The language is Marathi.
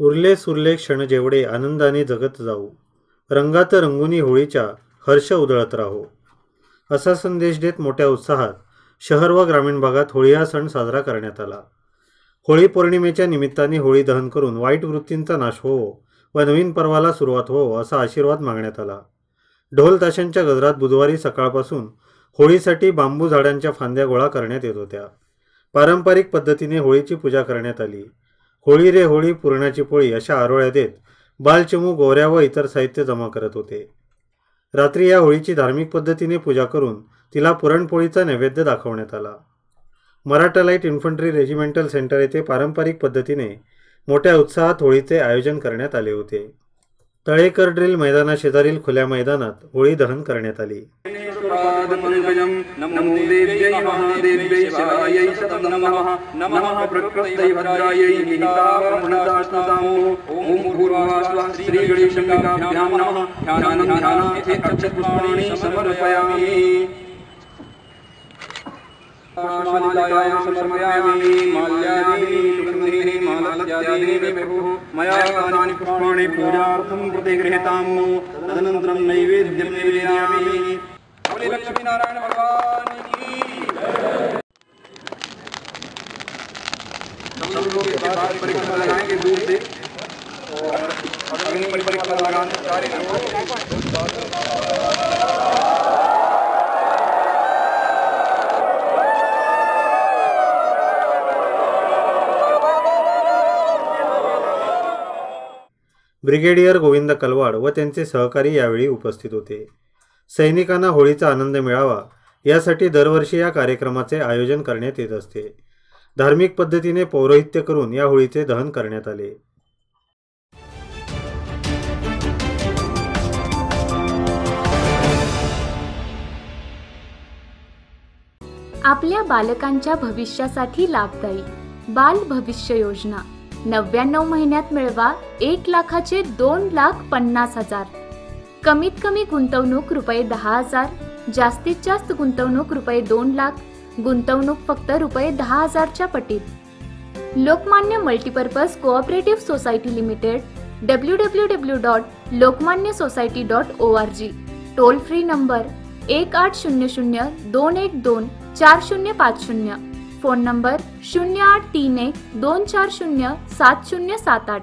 उरले सुरले क्षण जेवढे आनंदाने जगत जाऊ रंगात रंगुनी होळीच्या हर्ष उधळत राहो. असा संदेश देत मोठ्या उत्साहात शहर व ग्रामीण भागात होळी हा सण साजरा करण्यात आला. होळी पौर्णिमेच्या निमित्ताने होळी दहन करून वाईट वृत्तींचा नाश होवो व नवीन पर्वाला सुरुवात होवो असा आशीर्वाद मागण्यात आला. ढोल ताशांच्या गजरात बुधवारी सकाळपासून होळीसाठी बांबू झाडांच्या फांद्या गोळा करण्यात येत होत्या. पारंपरिक पद्धतीने होळीची पूजा करण्यात आली. होळी रे होळी पुरणाची पोळी अशा आरोळ्या देत बालचमू गोऱ्या व इतर साहित्य जमा करत होते. रात्री या होळीची धार्मिक पद्धतीने पूजा करून तिला पुरणपोळीचा नैवेद्य दाखवण्यात आला. Maratha light infantry regimental centre येथे पारंपरिक पद्धतीने मोठ्या उत्साहात होळीचे आयोजन करण्यात आले होते. तळेकर ड्रिल मैदानाशेजारील खुल्या मैदानात होळी दहन करण्यात आली. पादपङ्कजम् नमो देव्यै महादेव्यै शिवायै सतम् नमः। नमः प्रकृत्यै भद्रायै निहितावरणदास्तामो ॐ भूर्वास्वः श्रीगणेशङ्गाभ्यां नमः। ध्यानं ध्यानं अक्षपुष्पाणि समर्पयामि। मालिकायां समर्पयामि। माल्यादीनि मया तानि पुष्पाणि पूजार्थं कृते गृहीताम्। तदनन्तरं नैवेद्यं निवेदयामि बोले लक्ष्मी नारायण भगवान की हम सब लोग इसके बाद परिक्रमा लगाएंगे दूर से और अग्नि परिक्रमा लगाने कार्य करो ब्रिगेडियर गोविंद कलवाड व त्यांचे सहकारी यावेळी उपस्थित होते. सैनिकांना होळीचा आनंद मिळावा यासाठी दरवर्षी या कार्यक्रमाचे आयोजन करण्यात येत असते. धार्मिक पद्धतीने पौरोहित्य करून या होळीचे दहन करण्यात आले. आपल्या बालकांच्या भविष्यासाठी लाभदायी बाल भविष्य योजना. नव्याण्णव महिन्यात मिळवा एक लाखाचे दोन लाख पन्नास हजार. कमीत कमी गुंतवणूक रुपये दहा हजार जास्तीत जास्त गुंतवणूक रुपये दोन लाख गुंतवणूक फक्त रुपये दहा हजारच्या पटीत. Lokmanya multipurpose cooperative society limited W W W dot Lokmanya society dot O R G toll free number एक आठ शून्य शून्य दोन एक दोन चार शून्य पाच शून्य. फोन नंबर शून्य आठ तीन एक दोन चार शून्य सात शून्य सात आठ.